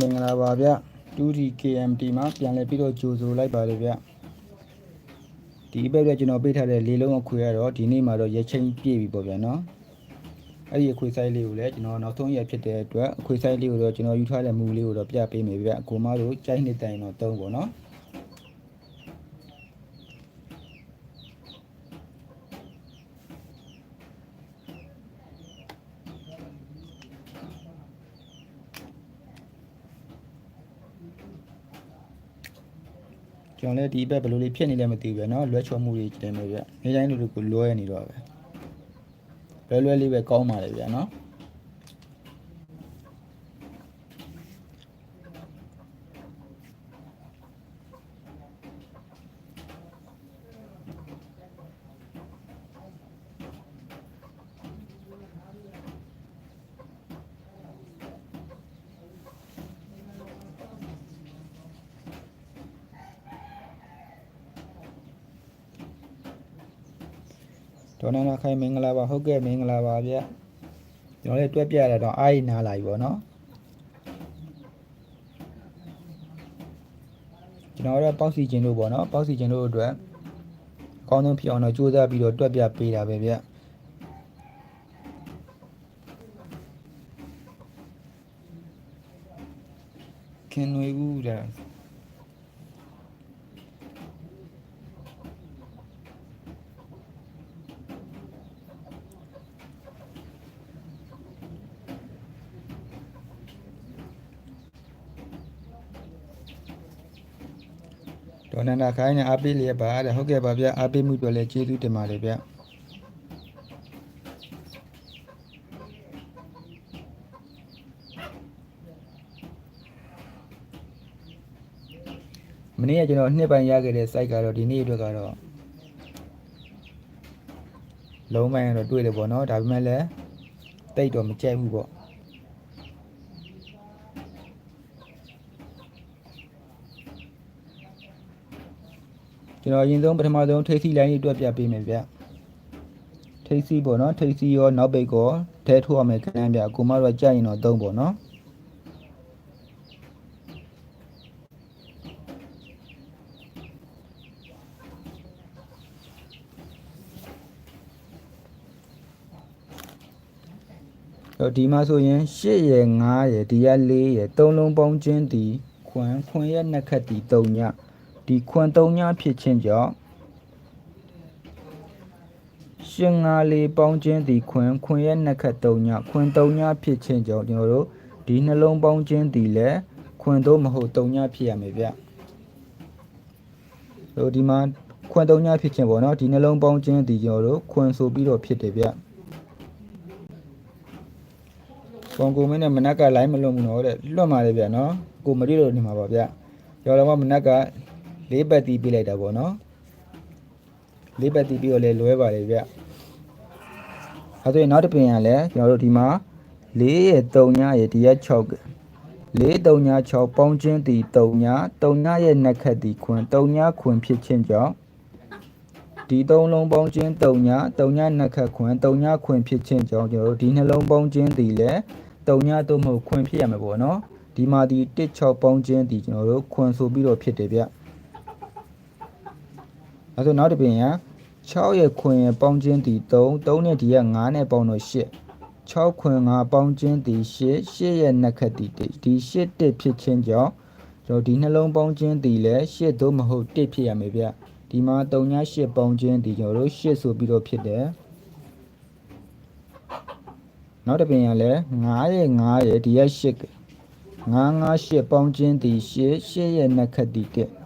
မင်္ဂလာပါဗျ 2D KMT မှာပြန်လည်ပြီးတော့ကြိုဆိုလိုက်ပါတယ်ဗျဒီဘက်ကကျွန်တော်ပေးထားတဲ့လေးလုံးအခွေကတော့ဒီနေ့မှာတော့ရက်ချင်းပြည့်ပြီပေါ့ဗျာနော်အဲ့ဒီအခွေဆိုင်လေးကိုလည်းကျွန်တော်နောက်ဆုံးရက်ဖြစ်တဲ့အတွက်အခွေဆိုင်လေးကိုတော့ကျွန်တော်ယူထားတဲ့မူလေးကိုတော့ပြပေးမယ်ဗျအကိုမတို့ကြိုက်နေတိုင်တော့သုံးပေါ့နော် ကျွန်တော်လည်းဒီဘက်ဘယ်လိုလေးဖြစ်နေလဲမသိဘူးဗျနော်လွှဲချော်မှုတွေတင်မယ်ဗျနေတိုင်းလူတွေကိုလွှဲနေတော့ပဲလွှဲလွှဲလေးပဲကောင်းပါလေဗျနော် ဒေါ်နန္ဒခိုင်မင်္ဂလာပါဟုတ်ကဲ့မင်္ဂလာပါဗျကျွန်တော်လည်းတွက်ပြရတော့အားရနားလာပြီပေါ့နော်ကျွန်တော်တို့ပေါက်စီခြင်းတို့ပေါ့နော်ပေါက်စီခြင်းတို့အတွက်အကောင်းဆုံးဖြစ်အောင်တော့ကြိုးစားပြီးတော့တွက်ပြပေးတာပဲဗျခင်နွေဘူးတဲ့ ဒေါ်နန္ဒခိုင်းနဲ့အားပေးလျက်ပါတဲ့ဟုတ်ကဲ့ပါဗျအားပေးမှုတွေလည်းကျေးဇူးတင်ပါတယ်ဗျမနေ့ကကျွန်တော်နှစ်ပိုင်းရခဲ့တဲ့ site ကတော့ဒီနေ့အတွက်ကတော့လုံးပိုင်းတော့တွေ့တယ်ပေါ့နော်ဒါပေမဲ့လည်းတိတ်တော့မကြိုက်ဘူးပေါ့ ကျွန်တော်အရင်ဆုံးပထမဆုံးထိပ်စီလိုင်းလေးတွက်ပြပေးမယ်ဗျထိပ်စီပေါ့နော်ထိပ်စီရောနောက်ပိတ်ကောထဲထိုးရမယ်ခဏဗျကိုမတို့ကကြိုက်ရင်တော့သုံးပေါ့နော်တော့ဒီမှာဆိုရင်8ရယ်9ရယ်ဒီက4ရယ်3လုံးပေါင်းခြင်းဒီခွန်ခွန်ရဲ့နှစ်ခတ်ဒီ3ည ဒီခွန်3ညဖြစ်ခြင်းကြောင့်ရှင်ငါလေးပေါင်းခြင်းဒီခွန်ခွန်ရဲ့နှစ်ခတ်3ညခွန်3ညဖြစ်ခြင်းကြောင့်ကျွန်တော်တို့ဒီနှလုံးပေါင်းခြင်းဒီလည်းခွန်တော့မဟုတ်3ညဖြစ်ရမယ်ဗျတို့ဒီမှာခွန်3ညဖြစ်ခြင်းပေါ့နော်ဒီနှလုံးပေါင်းခြင်းဒီကျွန်တော်တို့ခွန်ဆိုပြီးတော့ဖြစ်တယ်ဗျကွန်ကိုမင်းနဲ့မနက်ကလိုင်းမလွတ်ဘူးနော်တဲ့လွတ်มาလေဗျာနော်ကိုမရီလို့နေမှာပါဗျရော်တော်မမနက်က လေးပတ်တီးပြလိုက်တာပေါ့နော်လေးပတ်တီးပြီးတော့လဲလွဲပါလေဗျအဲဆိုရင်နောက်တစ်ပင်ရလဲကျွန်တော်တို့ဒီမှာ4ရဲ့3ညရဲ့ဒီရက်6 4 3ည6ပေါင်းချင်းတီ3ည3ညရဲ့နှစ်ခတ်တီခွင်3ညခွင်ဖြစ်ခြင်းကြောင့်ဒီသုံးလုံးပေါင်းချင်း3ည3ညနှစ်ခတ်ခွင်3ညခွင်ဖြစ်ခြင်းကြောင့်ကျွန်တော်တို့ဒီနှလုံးပေါင်းချင်းတီလဲ3ညသို့မဟုတ်ခွင်ဖြစ်ရမှာပေါ့နော်ဒီမှာဒီ16ပေါင်းချင်းတီကျွန်တော်တို့ခွင်ဆိုပြီးတော့ဖြစ်တယ်ဗျ အဲဆိုနောက်တစ်ပြင်ရ6ရဲ့ခွင်ရဲ့ပေါင်းချင်းတီ3 3နဲ့ဒီက9နဲ့ပေါင်းတော့8 6ခွင်5ပေါင်းချင်းတီ8 8ရဲ့နှစ်ခတ်တီ1ဒီ8တစ်ဖြစ်ခြင်းကြောင့်ကျွန်တော်ဒီနှလုံးပေါင်းချင်းတီလဲ8သို့မဟုတ်1ဖြစ်ရမယ်ဗျဒီမှာ3ည8ပေါင်းချင်းတီကျွန်တော်တို့8ဆိုပြီးတော့ဖြစ်တယ်နောက်တစ်ပင်ရလဲ9ရဲ့9ရဲ့ဒီရက်8 9 9 8ပေါင်းချင်းတီ8 8ရဲ့နှစ်ခတ်တီ1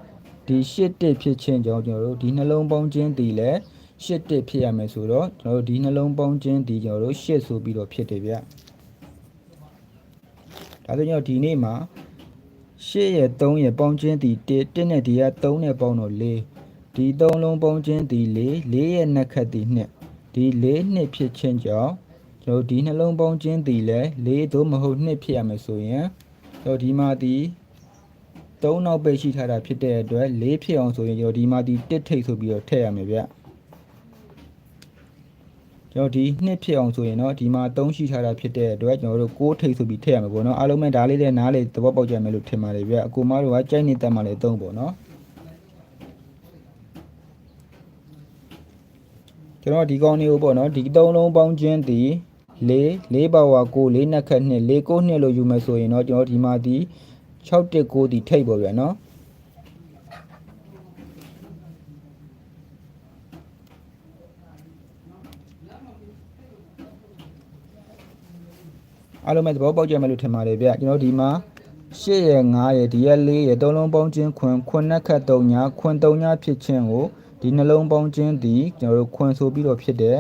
ဒီ8တစ်ဖြစ်ခြင်းကြောင့်ကျွန်တော်တို့ဒီနှလုံးပေါင်းချင်းတီလဲ8တစ်ဖြစ်ရမယ်ဆိုတော့ကျွန်တော်တို့ဒီနှလုံးပေါင်းချင်းတီကျွန်တော်တို့8ဆိုပြီးတော့ဖြစ်တယ်ဗျဒါဆိုကျွန်တော်ဒီနေ့မှာ8ရဲ့3ရဲ့ပေါင်းချင်းတီ1 1နဲ့ဒီက3နဲ့ပေါင်းတော့4ဒီ3လုံးပေါင်းချင်းတီ4 4ရဲ့နှစ်ခတ်တီ2ဒီ4နှစ်ဖြစ်ခြင်းကြောင့်ကျွန်တော်ဒီနှလုံးပေါင်းချင်းတီလဲ4သို့မဟုတ်2ဖြစ်ရမယ်ဆိုရင်ကျွန်တော်ဒီမှာဒီ 3နောက်ပဲရှိထားတာဖြစ်တဲ့အတွက်၄ဖြစ်အောင်ဆိုရင်ကျွန်တော်ဒီမှာဒီတစ်ထိပ်ဆိုပြီးတော့ထည့်ရမယ်ဗျကျွန်တော်ဒီ2ဖြစ်အောင်ဆိုရင်တော့ဒီမှာ3ရှိထားတာဖြစ်တဲ့အတွက်ကျွန်တော်တို့6ထိပ်ဆိုပြီးထည့်ရမယ်ပေါ့နော်အားလုံးပဲဒါလေးလည်းနားလေသဘောပေါက်ကြမယ်လို့ထင်ပါတယ်ဗျအကိုမတို့ကကြိုက်နေတတ်မှလည်း3ပေါ့နော်ကျွန်တော်ဒီကောင်းလေးကိုပေါ့နော်ဒီ3လုံးပေါင်းခြင်းဒီ၄၄ပါဝါ6 4နှစ်ခက်2 4 9လို့ယူမယ်ဆိုရင်တော့ကျွန်တော်ဒီမှာဒီ6 619ဒီထိပ်ပေါ့ဗျာနော်အားလုံးပဲသဘောပေါက်ကြမယ်လို့ထင်ပါတယ်ဗျကျွန်တော်ဒီမှာ8ရယ်9ရယ်ဒီရယ်4ရယ်သုံးလုံးပေါင်းခြင်းခွင်ခွင်နဲ့ခတ်သုံးညာခွင်သုံးညာဖြစ်ခြင်းကိုဒီနှလုံးပေါင်းခြင်းဒီကျွန်တော်တို့ခွင်ဆိုပြီးတော့ဖြစ်တယ်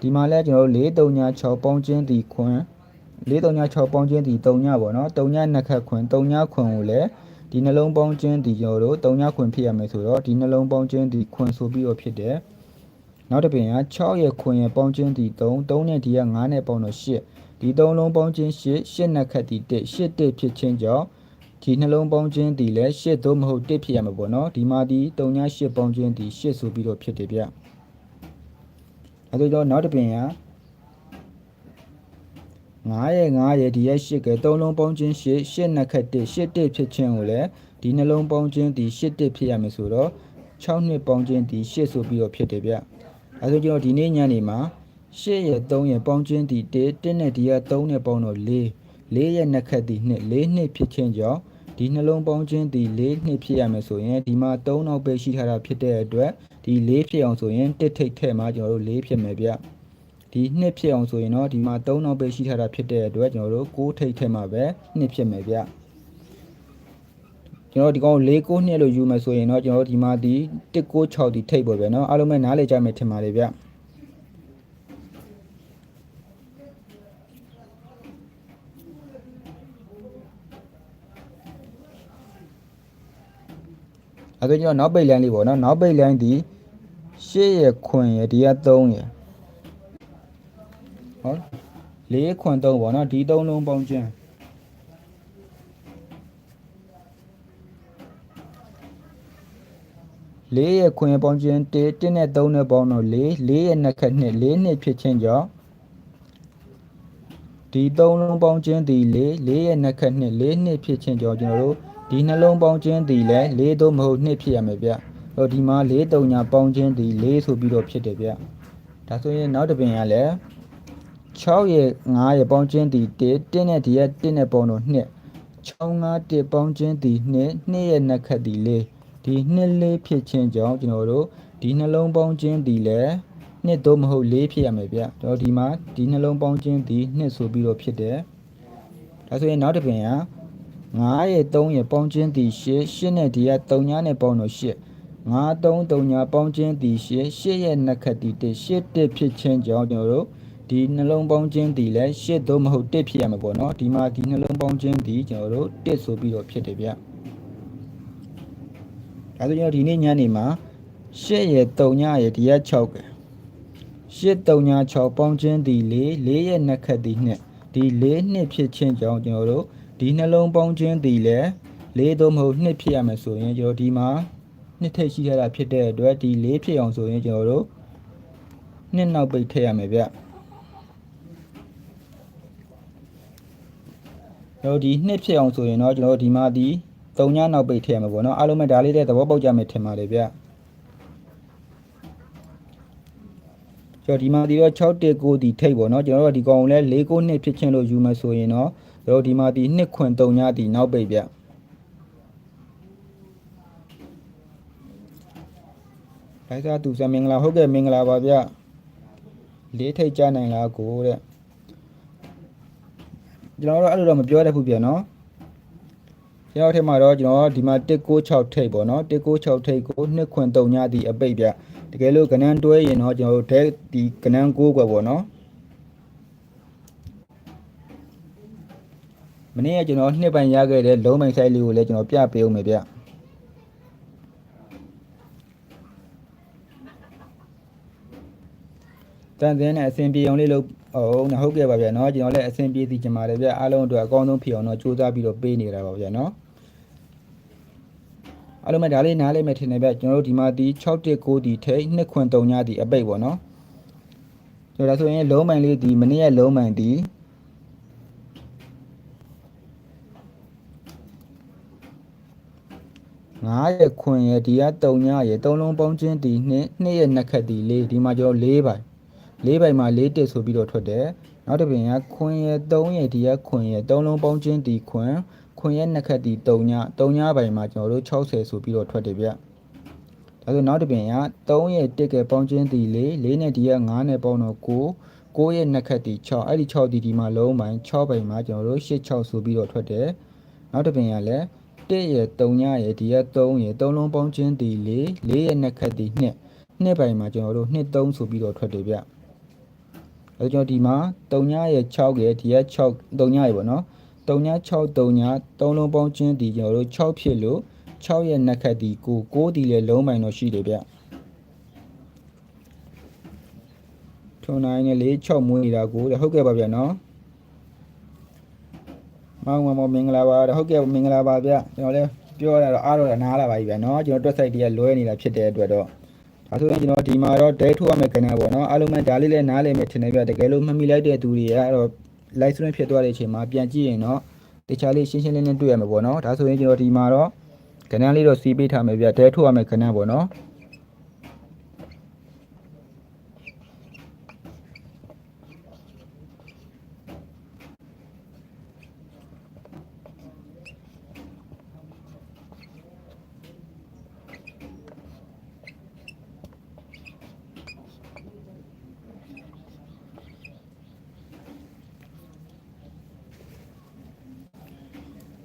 ဒီမှာလဲကျွန်တော်တို့4 3ညာ6ပေါင်းခြင်းဒီခွင် 4 3ညာ6ပေါင်းခြင်းဒီ3ညာပေါ့နော်3ညာနှက်ခတ်ခွန်3ညာခွန်ကိုလည်းဒီနှလုံးပေါင်းခြင်းဒီကျွန်တော်တို့3ညာခွန်ဖြစ်ရမယ်ဆိုတော့ဒီနှလုံးပေါင်းခြင်းဒီခွန်ဆိုပြီးတော့ဖြစ်တယ်နောက်တစ်ပြင်က6ရယ်ခွန်ရယ်ပေါင်းခြင်းဒီ3 3နဲ့ဒီက9နဲ့ပေါင်းတော့8ဒီ3လုံးပေါင်းခြင်း8 8နှက်ခတ်ဒီ1 8တစ်ဖြစ်ခြင်းကြောင့်ဒီနှလုံးပေါင်းခြင်းဒီလည်း8သို့မဟုတ်1ဖြစ်ရမှာပေါ့နော်ဒီမှာဒီ3ည8ပေါင်းခြင်းဒီ8ဆိုပြီးတော့ဖြစ်တယ်ဗျအဲဒါကြောင့်နောက်တစ်ပြင်က 9ရဲ့9ရဲ့ဒီရဲ့8က3လုံးပေါင်းခြင်း8 8နှက်ခတ်1 8တစ်ဖြစ်ခြင်းကိုလည်းဒီနှလုံးပေါင်းခြင်းဒီ8တစ်ဖြစ်ရမယ်ဆိုတော့6နှစ်ပေါင်းခြင်းဒီ8ဆိုပြီးတော့ဖြစ်တယ်ဗျအဲဒါကြောင့်ကျွန်တော်ဒီနေ့ညနေမှာ8ရဲ့3ရဲ့ပေါင်းခြင်းဒီ1 1နဲ့ဒီက3နဲ့ပေါင်းတော့4 4ရဲ့နှစ်ခတ်ဒီ2 4နှစ်ဖြစ်ခြင်းကြောင့်ဒီနှလုံးပေါင်းခြင်းဒီ4နှစ်ဖြစ်ရမယ်ဆိုရင်ဒီမှာ3နောက်ပဲရှိထားတာဖြစ်တဲ့အတွက်ဒီ4ဖြစ်အောင်ဆိုရင်တစ်ထိတ်ထဲမှာကျွန်တော်တို့4ဖြစ်မယ်ဗျ ဒီနှစ်ဖြစ်အောင်ဆိုရင်တော့ဒီမှာ3နောက်ပဲရှိထားတာဖြစ်တဲ့အတွက်ကျွန်တော်တို့6ထိတ်ထဲမှာပဲနှစ်ဖြစ်မယ်ဗျကျွန်တော်ဒီကောင်4 9နှစ်လို့ယူမယ်ဆိုရင်တော့ကျွန်တော်တို့ဒီမှာဒီ1 9 6ဒီထိတ်ပေါ်ပဲเนาะအားလုံးပဲနားလည်ကြမယ်ထင်ပါတယ်ဗျ အဲဒါကြောင့်နောက်ပိတ်လိုင်းလေးပေါ့နော်နောက်ပိတ်လိုင်းဒီရှေ့ရခွင်ရဒီက3ရ ဟော၄ခွင်3ပေါ့နော်ဒီ3လုံးပေါင်းခြင်းလေးရခွင်ပေါင်းခြင်း1 1နဲ့3နဲ့ပေါင်းတော့4 4ရဲ့နှစ်ခက်နှစ်4နှစ်ဖြစ်ခြင်းကြောင့်ဒီ3လုံးပေါင်းခြင်းဒီ4 4ရဲ့နှစ်ခက်နှစ်4နှစ်ဖြစ်ခြင်းကြောင့်ကျွန်တော်တို့ဒီနှလုံးပေါင်းခြင်းသည်လည်း၄သို့မဟုတ်2ဖြစ်ရမယ်ဗျ။ဟိုဒီမှာ၄တုံညာပေါင်းခြင်းသည်၄ဆိုပြီးတော့ဖြစ်တယ်ဗျ။ဒါဆိုရင်နောက်တစ်ပင်ကလည်း 6ရဲ့9ရဲ့ပေါင်းခြင်းသည်1 1နဲ့ဒီရဲ့1နဲ့ပေါင်းတော့2 6 5 1ပေါင်းခြင်းသည်2 2ရဲ့နှစ်ခတ်သည်4ဒီ2လေးဖြစ်ခြင်းကြောင့်ကျွန်တော်တို့ဒီနှလုံးပေါင်းခြင်းသည်လည်း2သို့မဟုတ်4ဖြစ်ရမယ်ဗျ။ကျွန်တော်ဒီမှာဒီနှလုံးပေါင်းခြင်းသည်2ဆိုပြီးတော့ဖြစ်တယ်။ဒါဆိုရင်နောက်တစ်ပင်က9ရဲ့3ရဲ့ပေါင်းခြင်းသည်8 8နဲ့ဒီက3ညာနဲ့ပေါင်းတော့8 9 3 3ညာပေါင်းခြင်းသည်8 8ရဲ့နှစ်ခတ်သည်1 8တစ်ဖြစ်ခြင်းကြောင့်ကျွန်တော်တို့ ဒီနှလုံးပေါင်းခြင်းသည်လည်း8သို့မဟုတ်1ဖြစ်ရမှာပေါ့နော်ဒီမှာဒီနှလုံးပေါင်းခြင်းသည်ကျွန်တော်တို့1ဆိုပြီးတော့ဖြစ်တယ်ဗျအဲဒါကြောင့်ဒီနေ့ညနေမှာ8ရဲ့3ညာရဲ့ဒီက6က8 3ညာ6ပေါင်းခြင်းသည်4 4ရဲ့နှစ်ခတ်သည်2ဒီ4နှစ်ဖြစ်ခြင်းကြောင့်ကျွန်တော်တို့ဒီနှလုံးပေါင်းခြင်းသည်လည်းလေးသို့မဟုတ်နှစ်ဖြစ်ရမယ်ဆိုရင်ကျွန်တော်ဒီမှာနှစ်ထိပ်ရှိထားတာဖြစ်တဲ့အတွက်ဒီလေးဖြစ်အောင်ဆိုရင်ကျွန်တော်တို့နှစ်နောက်ပိတ်ထည့်ရမယ်ဗျ ကျွန်တော်ဒီနှစ်ဖြစ်အောင်ဆိုရင်တော့ကျွန်တော်ဒီမှာဒီ3ညနောက်ပိတ်ထည့်ရမှာပေါ့နော်အားလုံးပဲဒါလေးတဲ့သဘောပေါက်ကြမယ်ထင်ပါတယ်ဗျကျွန်တော်ဒီမှာဒီတော့6တက်9ဒီထိပ်ပေါ့နော်ကျွန်တော်တို့ဒီကောင်ကိုလည်း4 9နှစ်ဖြစ်ချင်းလို့ယူမယ်ဆိုရင်တော့ကျွန်တော်ဒီမှာဒီနှစ်ခွင်3ညဒီနောက်ပိတ်ဗျဒါစားသူစမင်္ဂလာဟုတ်ကဲ့မင်္ဂလာပါဗျလေးထိပ်ကြနိုင်လားကိုတဲ့ ကျွန်တော်တို့အဲ့လိုတော့မပြောတတ်ဘူးဗျနော်ကျွန်တော်ထဲမှာတော့ကျွန်တော်ဒီမှာ196ထိပ်ပေါ့နော်196ထိပ်ကိုနှစ်ခွင်3ညဒီအပိတ်ဗျတကယ်လို့ကနန်းတွဲရင်တော့ကျွန်တော်တို့တဲဒီကနန်း6ကွယ်ပေါ့နော်မနေ့ကကျွန်တော်နှစ်ပိုင်ရခဲ့တဲ့လုံးပိုင်ဆိုင်လေးကိုလည်းကျွန်တော်ပြပေးအောင်မယ်ဗျတန်တဲ့နဲ့အဆင်ပြေအောင်လေးလုပ် ဟုတ်နော်ဟုတ်ကဲ့ပါဗျာเนาะကျွန်တော်လည်းအဆင်ပြေစီချင်ပါတယ်ဗျအားလုံးအတွက်အကောင်းဆုံးဖြစ်အောင်တော့ကြိုးစားပြီးတော့ပေးနေတာပါဗျာเนาะအားလုံးပဲဒါလေးနားလေးမဲ့ထင်တယ်ဗျကျွန်တော်တို့ဒီမှာဒီ619ဒီထိနှစ်ခွင်3ညဒီအပိတ်ပေါ့နော် ဆိုတော့ဒါဆိုရင်လုံးပိုင်လေးဒီမနေ့ကလုံးပိုင်ဒီ9ရဲ့ခွင်ရဲ့ဒီက3ညရဲ့3လုံးပေါင်းချင်းဒီနှစ်နှစ်ရဲ့နှစ်ခက်ဒီလေးဒီမှာကျွန်တော်4ပို င်4ပိုင်မှာ4တစ်ဆိုပြီးတော့ထွက်တယ်နောက်တစ်ပြင်ကခွင်ရဲ့3ရဲ့ဒီကခွင်ရဲ့3လုံးပေါင်းချင်းဒီခွင်ခွင်ရဲ့နှစ်ခက်ဒီ3ည3ညပိုင်မှာကျွန်တော်တို့60ဆိုပြီးတော့ထွက်တယ်ဗျဒါဆိုနောက်တစ်ပြင်က3ရဲ့တစ်ကပေါင်းချင်းဒီလေး4နဲ့ဒီက9နဲ့ပေါင်းတော့9 9ရဲ့နှစ်ခက်ဒီ6အဲ့ဒီ6ဒီဒီမှာလုံးပိုင်6ပိုင်မှာကျွန်တော်တို့8 6ဆိုပြီးတော့ထွက်တယ်နောက်တစ်ပြင်ကလည်း1ရဲ့3ညရဲ့ဒီက3ရဲ့3လုံးပေါင်းချင်းဒီ4 4ရဲ့နှစ်ခက်ဒီ2နှစ်ပိုင်မှာကျွန်တော်တို့2 3ဆိုပြီးတော့ထွက်တယ်ဗျ အဲကျွန်တော်ဒီမှာ3ညရဲ့6ရဲ့ဒီက6 3ညရဲ့ပေါ့နော်3ည6 3ည3လုံးပေါင်းချင်းဒီကျွန်တော်တို့6ဖြစ်လို့6ရဲ့နှစ်ခက်ဒီ9 9ဒီလည်းလုံးပိုင်တော့ရှိတယ်ဗျထုံနိုင်နဲ့လေး6မွေးနေတာကိုတဲ့ဟုတ်ကဲ့ပါဗျာနော်မောင်မောင်မင်္ဂလာပါတဲ့ဟုတ်ကဲ့မင်္ဂလာပါဗျကျွန်တော်လည်းပြောရတော့အားတော့နားလာပါပြီဗျာနော်ကျွန်တော်တွက်ဆိုင်တည်းကလွဲနေတာဖြစ်တဲ့အတွက်တော့ ဒါဆိုရင်ကျွန်တော်ဒီမှာတော့ဒဲထိုးရမယ်ကနေပေါ့နော်အားလုံးပဲဒါလေးလည်းနားလည်မယ်ထင်တယ်ဗျတကယ်လို့မမီလိုက်တဲ့သူတွေကတော့ live stream ဖြစ်သွားတဲ့အချိန်မှာပြန်ကြည့်ရင်တော့တခြားလေးရှင်းရှင်းလင်းလင်းတွေ့ရမှာပေါ့နော်ဒါဆိုရင်ကျွန်တော်ဒီမှာတော့ကနေလေးတော့စီးပေးထားမယ်ဗျဒဲထိုးရမယ်ကနေပေါ့နော်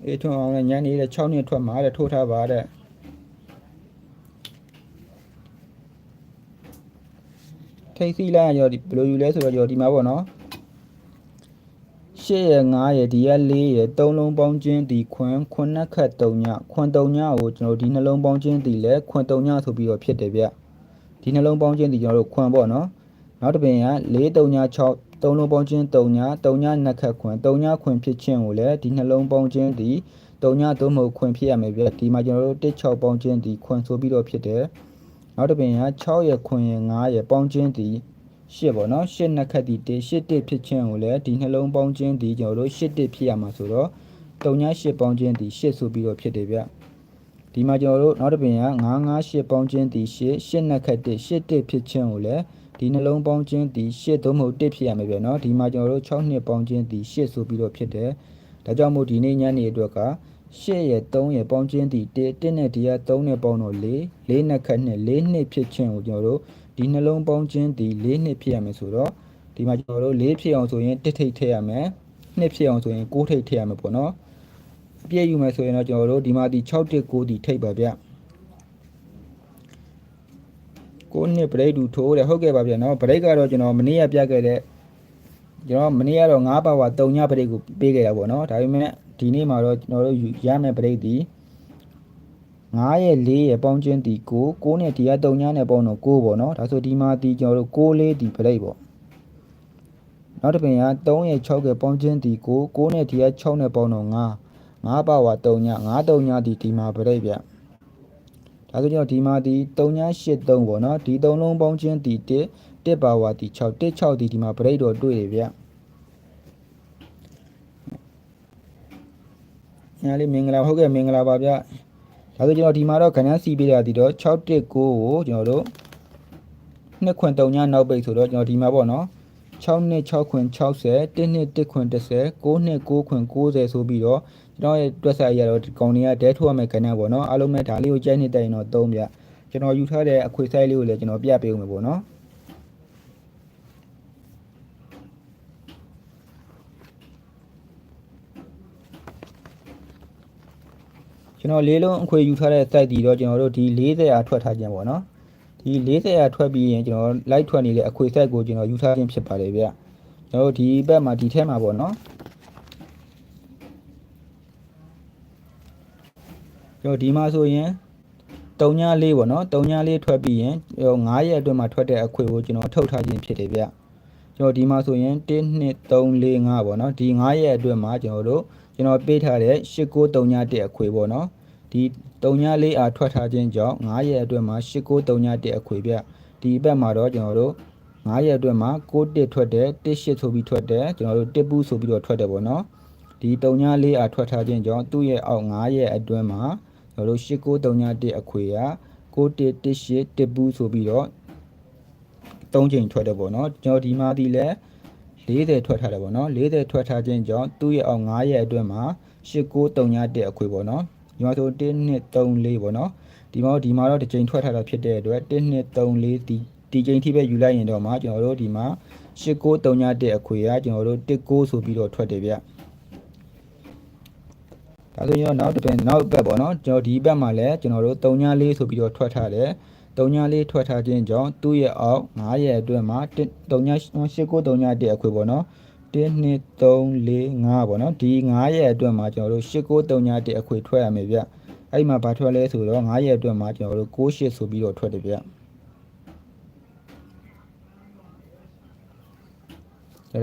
အေးထွန်းအောင်လည်းညနေတဲ့6နှစ်ထွက်မှာတဲ့ထိုးထားပါတဲ့ထိတ်စီလိုက်ရောဒီဘယ်လိုယူလဲဆိုတော့ရောဒီမှာပေါ့နော်8ရဲ့9ရဲ့ဒီက4ရဲ့3လုံးပေါင်းချင်းဒီခွန်းခွန်းနှက်ခတ်3ညခွန်း3ညကိုကျွန်တော်ဒီနှလုံးပေါင်းချင်းဒီလဲခွန်း3ညဆိုပြီးတော့ဖြစ်တယ်ဗျဒီနှလုံးပေါင်းချင်းဒီကျွန်တော်တို့ခွန်းပေါ့နော်နောက်တစ်ပင်က4 3ည6 3လုံးပေါင်းချင်း3ည3ညနှက်ခတ်ခွန်း3ညခွန်းဖြစ်ခြင်းကိုလည်းဒီနှလုံးပေါင်းချင်းဒီ3ညသို့မဟုတ်ခွန်းဖြစ်ရမယ်ဗျဒီမှာကျွန်တော်တို့1 6ပေါင်းချင်းဒီခွန်းဆိုပြီးတော့ဖြစ်တယ်နောက်တစ်ပင်က6ရဲ့ခွန်းရဲ့9ရဲ့ပေါင်းချင်းဒီရှစ်ပေါ့နော်ရှစ်နှစ်ခက်ဒီတေရှစ်တစ်ဖြစ်ခြင်းကိုလည်းဒီနှလုံးပေါင်းခြင်းဒီကျွန်တော်တို့ရှစ်တစ်ဖြစ်ရမှာဆိုတော့တုံညာရှစ်ပေါင်းခြင်းဒီရှစ်ဆိုပြီးတော့ဖြစ်တယ်ဗျဒီမှာကျွန်တော်တို့နောက်တစ်ပင်က9 9ရှစ်ပေါင်းခြင်းဒီရှစ်ရှစ်နှစ်ခက်တစ်ရှစ်တစ်ဖြစ်ခြင်းကိုလည်း ဒီနှလုံးပေါင်းခြင်းဒီရှစ်သို့မဟုတ်တစ်ဖြစ်ရမှာဗျနော်ဒီမှာကျွန်တော်တို့6နှစ်ပေါင်းခြင်းဒီရှစ်ဆိုပြီးတော့ဖြစ်တယ်ဒါကြောင့်မို့ဒီနေ့ညနေအတွက်က8ရဲ့3ရဲ့ပေါင်းခြင်းဒီ1 1နဲ့ဒီက3နဲ့ပေါင်းတော့4 4နှစ်ခက်နဲ့4နှစ်ဖြစ်ခြင်းကိုကျွန်တော်တို့ဒီနှလုံးပေါင်းခြင်းဒီ4နှစ်ဖြစ်ရမယ်ဆိုတော့ဒီမှာကျွန်တော်တို့4ဖြစ်အောင်ဆိုရင်1ထိပ်ထည့်ရမယ်2ဖြစ်အောင်ဆိုရင်6ထိပ်ထည့်ရမယ်ပေါ့နော်အပြည့်ယူမယ်ဆိုရင်တော့ကျွန်တော်တို့ဒီမှာဒီ6တစ်9ဒီထိပ်ပါဗျ ကိုနှစ်ဘရိတ်တူထိုးတယ်ဟုတ်ကဲ့ပါဗျနော်ဘရိတ်ကတော့ကျွန်တော်မနေ့ကပြခဲ့တဲ့ကျွန်တော်မနေ့ကတော့9ပါဝါ3ညဘရိတ်ကိုပေးခဲ့တာပေါ့နော်ဒါပေမဲ့ဒီနေ့မှာတော့ကျွန်တော်တို့ရမယ်ဘရိတ်ဒီ9ရဲ့4ရဲ့ပေါင်းချင်းဒီ9 9နဲ့ဒီက3ညနဲ့ပေါင်းတော့9ပေါ့နော်ဒါဆိုဒီမှာဒီကျွန်တော်တို့6လေးဒီဘရိတ်ပေါ့နောက်တစ်ပင်က3ရဲ့6ရဲ့ပေါင်းချင်းဒီ9 9နဲ့ဒီက6နဲ့ပေါင်းတော့9 9ပါဝါ3ည9 3ညဒီဒီမှာဗရိတ်ဗျ ဒါဆိုကျွန်တော်ဒီမှာဒီ3ည83ပေါ့နော်ဒီ3လုံးပေါင်းချင်းဒီ1 1ပါဝါဒီ6 1 6ဒီဒီမှာဗရိတ်တော့တွေ့တယ်ဗျညာလေးမင်္ဂလာဟုတ်ကဲ့မင်္ဂလာပါဗျဒါဆိုကျွန်တော်ဒီမှာတော့ခဏစီပေးတာဒီတော့619ကိုကျွန်တော်တို့နှစ်ခွင်3ညနောက်ပိတ်ဆိုတော့ကျွန်တော်ဒီမှာပေါ့နော်6နှစ်6ခွင်60 1နှစ်1ခွင်30 9နှစ်9ခွင်90ဆိုပြီးတော့ ကျွန်တော်ရဲ့တွက်စာရတော့ဒီကောင်တွေကဒဲထိုးရမယ်ခဏပေါ့နော်အားလုံးမဲ့ဒါလေးကိုကြိုက်နေတိုင်တော့3ပြကျွန်တော်ယူထားတဲ့အခွေဆိုင်လေးကိုလည်းကျွန်တော်ပြပေးဦးမယ်ပေါ့နော်ကျွန်တော်လေးလုံးအခွေယူထားတဲ့ site ဒီတော့ကျွန်တော်တို့ဒီ40အားထွက်ထားခြင်းပေါ့နော်ဒီ40အားထွက်ပြီးရင်ကျွန်တော် light ထွက်နေတဲ့အခွေ site ကိုကျွန်တော်ယူထားခြင်းဖြစ်ပါတယ်ဗျကျွန်တော်တို့ဒီဘက်မှာဒီထဲမှာပေါ့နော် ကျွန်တော်ဒီမှာဆိုရင်3ညလေးပေါ့နော်3ညလေးထွက်ပြီးရင်9ရက်အတွင်းမှာထွက်တဲ့အခွေကိုကျွန်တော်ထုတ်ထားခြင်းဖြစ်တယ်ဗျကျွန်တော်ဒီမှာဆိုရင်1 2 3 4 5ပေါ့နော်ဒီ9ရက်အတွင်းမှာကျွန်တော်တို့ကျွန်တော်ပေးထားတဲ့8939အခွေပေါ့နော်ဒီ34အားထွက်ထားခြင်းကြောင့်9ရက်အတွင်းမှာ8939အခွေပြဒီဘက်မှာတော့ကျွန်တော်တို့9ရက်အတွက်မှာ6တစ်ထွက်တယ်1 8ဆိုပြီးထွက်တယ်ကျွန်တော်တို့1ပူးဆိုပြီးတော့ထွက်တယ်ပေါ့နော်ဒီ34အားထွက်ထားခြင်းကြောင့်သူ့ရဲ့အောက်9ရက်အတွင်းမှာ ကျွန်တော်တို့8931အခွေက6တစ်1 8 1ပူးဆိုပြီးတော့3ချိန်ထွက်တယ်ပေါ့နော်ကျွန်တော်ဒီမှာဒီလဲ40ထွက်ထားတယ်ပေါ့နော်40ထွက်ထားခြင်းကြောင့်သူ့ရဲ့အောက်9ရက်အတွင်းမှာ8931အခွေပေါ့နော်ဒီမှာဆို1 2 3 4ပေါ့နော်ဒီမှာဒီမှာတော့တစ်ချိန်ထွက်ထားတာဖြစ်တဲ့အတွက်1 2 3 4ဒီဒီချိန်ထိပဲယူလိုက်ရင်တော့မှကျွန်တော်တို့ဒီမှာ8931အခွေကကျွန်တော်တို့19ဆိုပြီးတော့ထွက်တယ်ဗျ ဒါဆိုရင်တော့နောက်တစ်ပတ်နောက်ဘက်ပေါ့နော်ကျွန်တော်ဒီဘက်မှာလည်းကျွန်တော်တို့34ဆိုပြီးတော့ထွက်ထားတယ်34ထွက်ထားခြင်းကြောင့်သူ့ရဲ့အောက်9ရဲ့အတွက်မှာ398931အခွေပေါ့နော်1 2 3 4 5ပေါ့နော်ဒီ9ရဲ့အတွက်မှာကျွန်တော်တို့8931အခွေထွက်ရမယ်ဗျအဲ့ဒီမှာဘာထွက်လဲဆိုတော့9ရဲ့အတွက်မှာကျွန်တော်တို့68ဆိုပြီးတော့ထွက်တယ်ဗျဒါ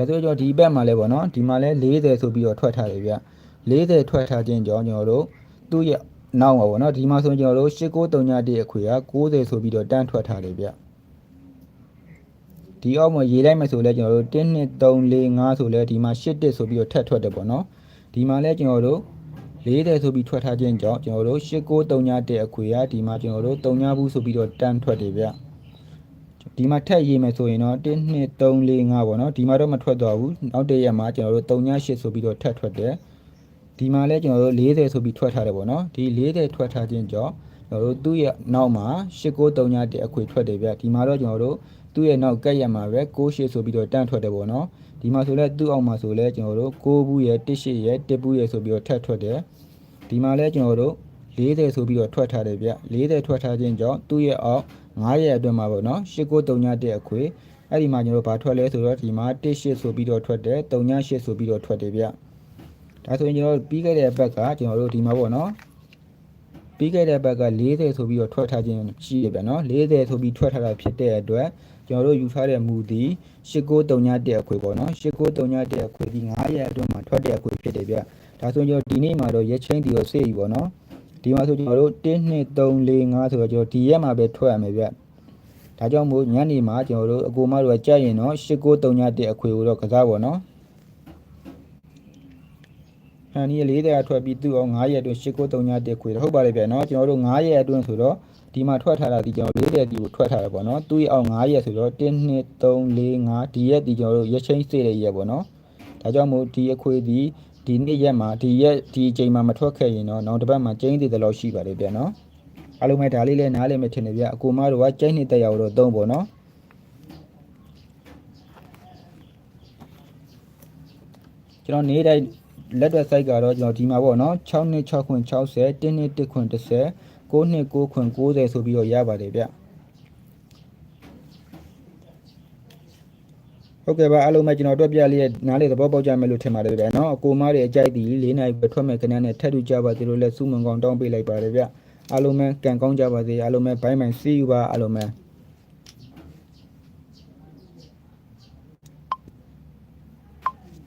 ဆိုတော့ဒီဘက်မှာလဲပေါ့နော်ဒီမှာလဲ40ဆိုပြီးတော့ထွက်ထားတယ်ဗျ 40ထွက်ထားခြင်းကြောင့်ကျွန်တော်တို့သူ့ရဲ့နောက်မှာပေါ့နော်ဒီမှာဆိုရင်ကျွန်တော်တို့8931အခွေက60ဆိုပြီးတော့တန်းထွက်ထားတယ်ဗျဒီအောက်မှာရေးလိုက်မယ်ဆိုလဲကျွန်တော်တို့1 2 3 4 5ဆိုလဲဒီမှာ8တစ်ဆိုပြီးတော့ထက်ထွက်တယ်ပေါ့နော်ဒီမှာလဲကျွန်တော်တို့40ဆိုပြီးထွက်ထားခြင်းကြောင့်ကျွန်တော်တို့8931အခွေကဒီမှာကျွန်တော်တို့3ဘူးဆိုပြီးတော့တန်းထွက်တယ်ဗျဒီမှာထက်ရေးမယ်ဆိုရင်တော့1 2 3 4 5ပေါ့နော်ဒီမှာတော့မထွက်တော့ဘူးနောက်တစ်ရက်မှာကျွန်တော်တို့38ဆိုပြီးတော့ထက်ထွက်တယ် ဒီမှာလဲကျွန်တော်တို့40ဆိုပြီးထွက်ထားတယ်ပေါ့နော်ဒီ40ထွက်ထားခြင်းကြောင့်ကျွန်တော်တို့သူ့ရဲ့နောက်မှာ8931အခွေထွက်တယ်ဗျဒီမှာတော့ကျွန်တော်တို့သူ့ရဲ့နောက်ကက်ရက်မှာပဲ68ဆိုပြီးတော့တန်းထွက်တယ်ပေါ့နော်ဒီမှာဆိုလဲသူ့အောက်မှာဆိုလဲကျွန်တော်တို့6ဘူးရဲ့18ရဲ့1ဘူးရဲ့ဆိုပြီးတော့ထက်ထွက်တယ်ဒီမှာလဲကျွန်တော်တို့40ဆိုပြီးတော့ထွက်ထားတယ်ဗျ40ထွက်ထားခြင်းကြောင့်သူ့ရဲ့အောက်9ရက်အတွင်းမှာပေါ့နော်8931အခွေအဲ့ဒီမှာကျွန်တော်တို့ဘာထွက်လဲဆိုတော့ဒီမှာ18ဆိုပြီးတော့ထွက်တယ်38ဆိုပြီးတော့ထွက်တယ်ဗျ ဒါဆိုရင်ကျွန်တော်တို့ပြီးခဲ့တဲ့ဘက်ကကျွန်တော်တို့ဒီမှာပေါ့နော်ပြီးခဲ့တဲ့ဘက်က40ဆိုပြီးတော့ထွက်ထားခြင်းရှိရဗျနော်40ဆိုပြီးထွက်ထားတာဖြစ်တဲ့အတွက်ကျွန်တော်တို့ယူထားတဲ့မူသည်8931အခွေပေါ့နော်8931အခွေဒီ9ရက်အတွင်းမှာထွက်တဲ့အခွေဖြစ်တယ်ဗျဒါဆိုရင်ကျွန်တော်ဒီနေ့မှာတော့ရက်ချင်းတီကိုစေ့ပြီပေါ့နော်ဒီမှာဆိုကျွန်တော်တို့1 2 3 4 5ဆိုတော့ကျွန်တော်ဒီရက်မှာပဲထွက်ရမယ်ဗျဒါကြောင့်မို့ညနေမှာကျွန်တော်တို့အကူမတို့ကကြက်ရင်တော့8931အခွေကိုတော့ကစားပေါ့နော် ဟန်ဒီ40အထွက်ပြီးသူ့အောင်9ရက်အတွင်း8931ခွေဟုတ်ပါလေဗျနော်ကျွန်တော်တို့9ရက်အတွင်းဆိုတော့ဒီမှာထွက်ထားတာဒီကျွန်တော်40ဒီကိုထွက်ထားတာပေါ့နော်သူ့ရဲ့အောင်9ရက်ဆိုတော့1 2 3 4 5ဒီရက်ဒီကျွန်တော်တို့ရက်ချင်းစေးတဲ့ရက်ပေါ့နော်ဒါကြောင့်မို့ဒီအခွေဒီဒီနေ့ရက်မှာဒီရက်ဒီအချိန်မှာမထွက်ခဲ့ရင်တော့နောက်တစ်ပတ်မှာကျင်းသေးတယ်လို့ရှိပါတယ်ဗျနော်အားလုံးပဲဒါလေးလည်းနားလည်မထင်နေဗျအကူမတို့ကကျင်းနေတဲ့ရောက်တော့သုံးပေါ့နော်ကျွန်တော်နေ့တိုင်း လက်တွက် site ကတော့ကျွန်တော်ဒီမှာပေါ့နော်6နှစ်6ခွင်60 1နှစ်1ခွင်30 9နှစ်9ခွင်90ဆိုပြီးတော့ရပါတယ်ဗျဟုတ်ကဲ့ပါအားလုံးပဲကျွန်တော်တွေ့ပြလေးနားလေသဘောပေါက်ကြမယ်လို့ထင်ပါတယ်ဗျာနော်အကိုမားတွေအကြိုက်ဒီ၄နိုင်ပဲထွက်မဲ့ခဏနဲ့ထပ်တူကြပါသေးလို့လဲစုမုံကောင်တောင်းပေးလိုက်ပါတယ်ဗျအားလုံးပဲကံကောင်းကြပါစေအားလုံးပဲဘိုင်းမိုင်စီးယူပါအားလုံးပဲ